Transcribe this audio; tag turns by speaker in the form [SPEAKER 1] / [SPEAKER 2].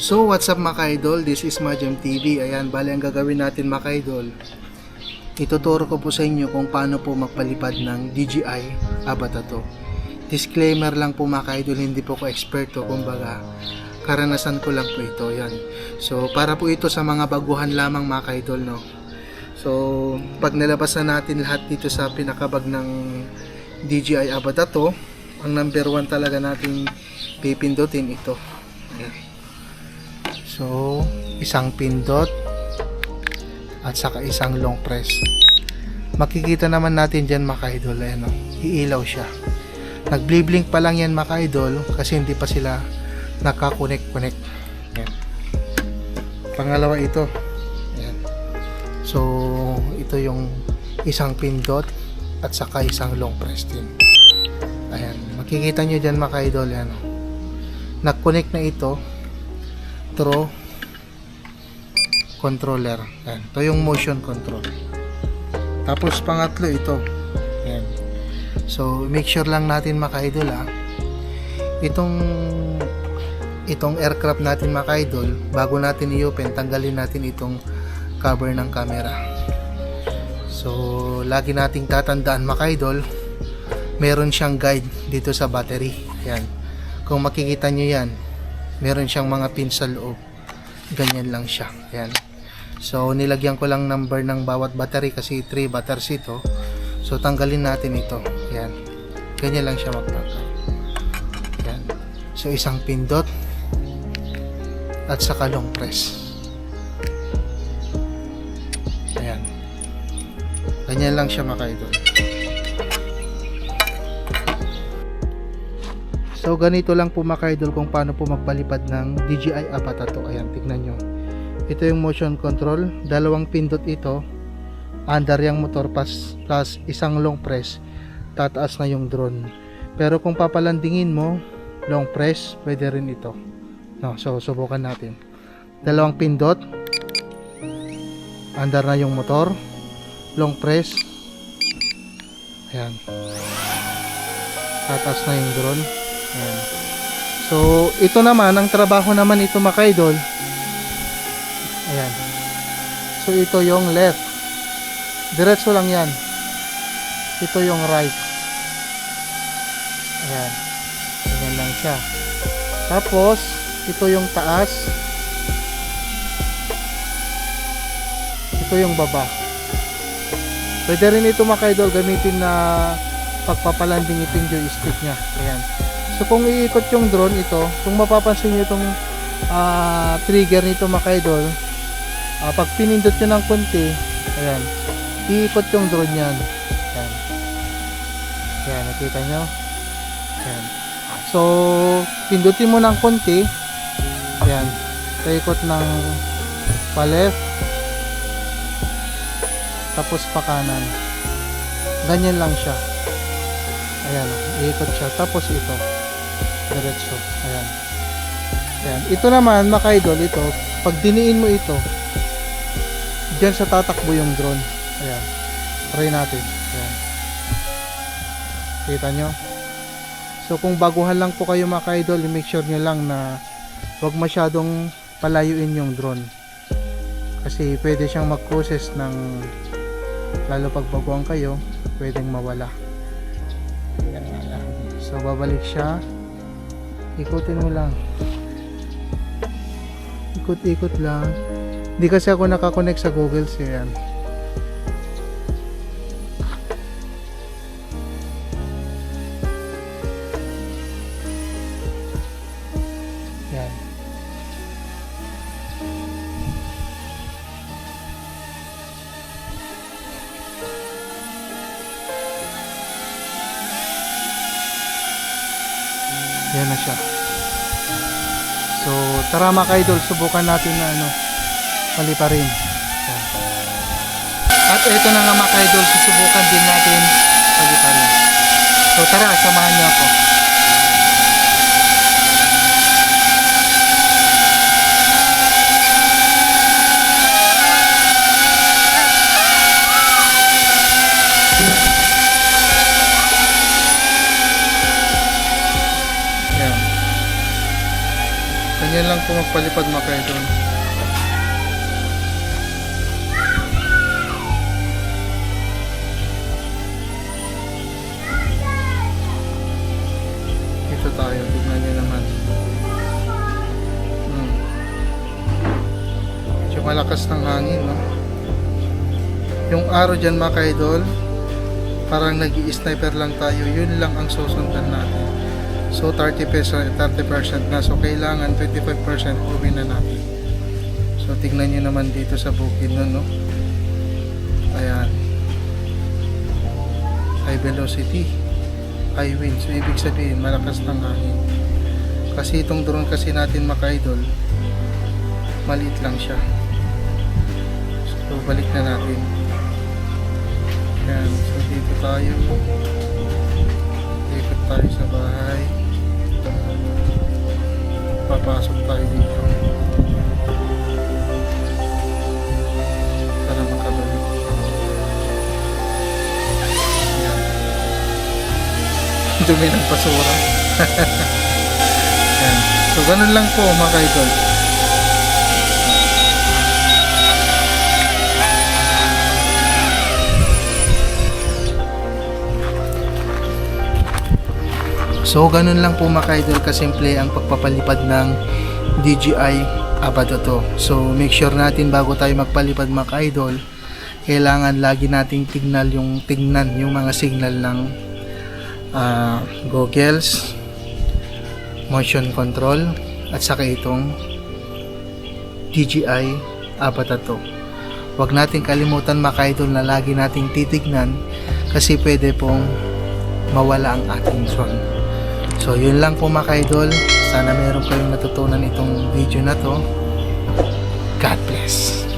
[SPEAKER 1] So, what's up mga idol? This is Majam TV. Ayan, bali ang gagawin natin mga idol. Ituturo ko po sa inyo kung paano po magpalipad ng DJI Abatato. Disclaimer lang po mga idol, hindi po ko eksperto, kumbaga karanasan ko lang po ito. Yan. So, para po ito sa mga baguhan lamang mga idol, no? So, pag nalabas na natin lahat dito sa pinakabag ng DJI Abatato, ang number one talaga nating pipindutin ito. Ayan. So, isang pindot at saka isang long press. Makikita naman natin dyan mga idol, ayan o, iilaw siya. Nagbliblink pa lang yan mga idol kasi hindi pa sila nakakonect-connect. Ayan. Pangalawa ito. Ayan. So, ito yung isang pindot at saka isang long press din. Ayan. Makikita nyo dyan mga idol, ayan o. Nag-connect na ito through controller. Ayan. Ito yung motion control. Tapos pangatlo ito. Ayan. So make sure lang natin mga idol ah. Itong itong aircraft natin mga idol, bago natin i-open, tanggalin natin itong cover ng camera. So lagi nating tatandaan mga idol, meron siyang guide dito sa battery. Ayan. Kung makikita nyo yan, meron siyang mga pin sa loob. Ganyan lang siya. Ayan. So, nilagyan ko lang number ng bawat battery kasi 3 batteries ito. So, tanggalin natin ito. Ayan. Ganyan lang siya magtanggal. Ayan. So, isang pindot at saka long press. Ayan. Ganyan lang siya mga. So ganito lang po mga idol kung paano po magpalipad ng DJI Apatato. Ayan, tignan nyo. Ito yung motion control. Dalawang pindot ito. Under yung motor plus, plus isang long press. Tataas na yung drone. Pero kung papalandingin mo, long press, pwede rin ito. No, so subukan natin. Dalawang pindot. Under na yung motor. Long press. Ayan. Tataas na yung drone. Ayan. So, ito naman, ang trabaho naman ito mga idol. Ayan. So, ito yung left. Diretso lang yan. Ito yung right. Ayan. Ayan lang siya. Tapos, ito yung taas. Ito yung baba. Pwede rin ito mga idol gamitin na pagpapalanding ito yung joystick niya. Ayan. So kung iikot yung drone ito, kung mapapansin niyo itong ah, trigger nito mga idol, ah, pag pinindot nyo ng konti, ayan, iikot yung drone yan. Ayan. Ayan, nakita nyo? Ayan. So, pindutin mo ng konti, ayan, paikot ng pa left, tapos pa kanan. Ganyan lang siya. Ayan, iikot siya. Tapos ito, diretso. Ayan. Ayan. Ito naman, mga idol, ito, pag diniin mo ito, dyan sa tatakbo yung drone. Ayan. Try natin. Ayan. Kita nyo? So, kung baguhan lang po kayo mga idol, make sure nyo lang na huwag masyadong palayuin yung drone. Kasi pwede siyang mag-process ng lalo pag baguhan kayo, pwedeng mawala. Ayan. So, babalik siya ikutin mo lang. Ikot-ikot lang. Hindi kasi ako nakakonect sa Google so yan yan yan na siya So, tara mga idol, subukan natin na ano, mali pa rin. Yan. At ito na nga mga idol, susubukan din natin mali pa rin. So, tara, samahan niyo ako. Yan. Ganyan lang po magpalipad mga kaidol. Dito tayo, tignan nyo naman. Hmm. Medyo malakas ng hangin, no? Yung araw dyan mga kaidol, parang nag sniper lang tayo, yun lang ang susundan natin. So 30%, 30% na, so kailangan 25% uwi na natin. So tignan nyo naman dito sa bukid nun, no? Ayan. High velocity high wind. So, ibig sabihin, malakas ng hangin. Kasi itong drone kasi natin maka-idol, maliit lang siya. So, balik na natin. Yan. So, dito tayo. Ikot tayo sa bahay. Papasok tayo dito. Para makabalik. Dumi ng basura. Yan. So, ganun lang po mga kaidol. So, ganun lang po mga kaidol kasimple ang pagpapalipad ng DJI Abato to. So, make sure natin bago tayo magpalipad mga kaidol, kailangan lagi nating tignan yung tignan yung mga signal ng ah, goggles, motion control, at saka itong DJI Abato. Huwag nating kalimutan mga idol na lagi nating titignan kasi pwede pong mawala ang ating drone. So yun lang po mga idol. Sana meron kayong natutunan itong video na to. God bless.